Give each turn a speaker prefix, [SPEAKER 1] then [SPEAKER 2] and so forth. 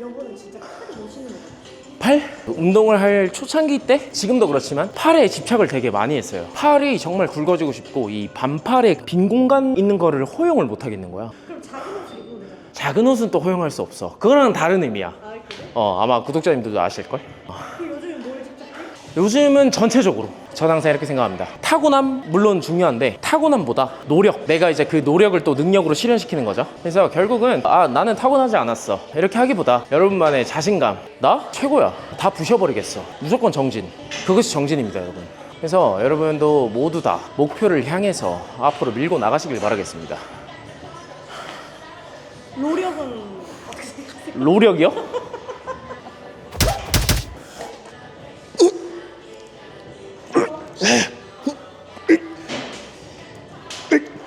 [SPEAKER 1] 여보는 진짜 팔이 멋있는 거 같아요.
[SPEAKER 2] 팔? 운동을 할 초창기 때 지금도 그렇지만 팔에 집착을 되게 많이 했어요. 팔이 정말 굵어지고 싶고 이 반팔에 빈 공간 있는 거를 허용을 못 하겠는 거야.
[SPEAKER 1] 그럼 작은 옷을 입어도 되잖아.
[SPEAKER 2] 작은 옷은 또 허용할 수 없어. 그거랑 다른 의미야.
[SPEAKER 1] 아 그래?
[SPEAKER 2] 어, 아마 구독자님들도 아실걸?
[SPEAKER 1] 그?
[SPEAKER 2] 요즘은 전체적으로 전 항상 이렇게 생각합니다. 타고남 물론 중요한데 타고남보다 노력. 내가 이제 그 노력을 또 능력으로 실현시키는 거죠. 그래서 결국은 아 나는 타고나지 않았어 이렇게 하기보다 여러분만의 자신감 나 최고야 다 부셔버리겠어 무조건 정진 그것이 정진입니다 여러분. 그래서 여러분도 모두 다 목표를 향해서 앞으로 밀고 나가시길 바라겠습니다.
[SPEAKER 1] 노력은 어떻게 생각하세요?
[SPEAKER 2] 노력이요? ピッピッ。